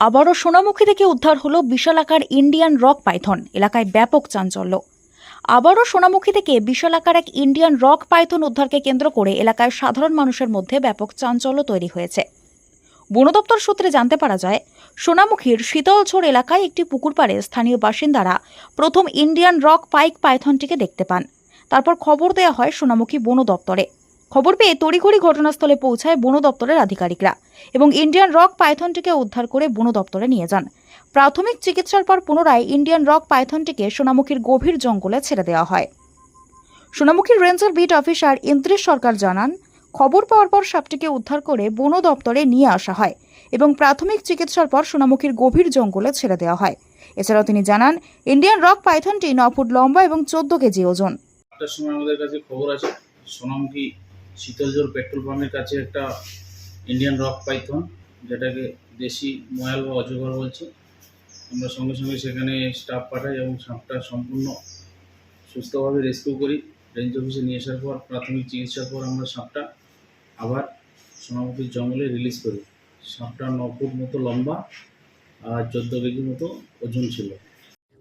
আবারও সোনামুখী থেকে উদ্ধার হলো বিশালাকার ইন্ডিয়ান রক পাইথন, এলাকায় ব্যাপক চাঞ্চল্য। আবারও সোনামুখী থেকে বিশালাকার এক ইন্ডিয়ান রক পাইথন উদ্ধারকে কেন্দ্র করে এলাকায় সাধারণ মানুষের মধ্যে ব্যাপক চাঞ্চল্য তৈরি হয়েছে। বন দপ্তর সূত্রে জানতে পারা যায়, সোনামুখীর শীতলঝোড় এলাকায় একটি পুকুর পাড়ে স্থানীয় বাসিন্দারা প্রথম ইন্ডিয়ান রক পাইক পাইথনটিকে দেখতে পান। তারপর খবর দেওয়া হয় সোনামুখী বন দপ্তরে। খবর পেয়ে তড়িঘড়ি ঘটনাস্থলে পৌঁছায় বন দপ্তরের আধিকারিকরা এবং ইন্ডিয়ান রক পাইথনটিকে উদ্ধার করে বন দপ্তরে নিয়ে যান। প্রাথমিক চিকিৎসার পর পুনরায় ইন্ডিয়ান রক পাইথনটিকে সোনামুখীর গভীর জঙ্গলে ছেড়ে দেওয়া হয়। সোনামুখীর ranger beat officer Indrish Sarkar জানান, খবর পাওয়ার পর সাপটিকে উদ্ধার করে বন দপ্তরে নিয়ে আসা হয় এবং প্রাথমিক চিকিৎসার পর সোনামুখীর গভীর জঙ্গলে ছেড়ে দেওয়া হয়। এছাড়াও তিনি জানান, ইন্ডিয়ান রক পাইথনটি ন ফুট লম্বা এবং চোদ্দ কেজি ওজন। সময় আমাদের কাছে খবর আছে, সোনামুখী শীতলজোর পেট্রোল পাম্পের কাছে একটা ইন্ডিয়ান রক পাইথন যেটাকে দেশি ময়াল বা অজগর বলছে। আমরা সঙ্গে সঙ্গে সেখানে স্টাফ পাঠাই এবং সাপটা সম্পূর্ণ সুস্থভাবে রেস্কিউ করি। রেঞ্জ অফিসে নিয়ে আসার পর, প্রাথমিক চিকিৎসার পর আমরা সাপটা আবার সোনামুখীর জঙ্গলে রিলিজ করি। সাপটা ন ফুট মতো লম্বা আর চোদ্দ কেজি মতো ওজন ছিল।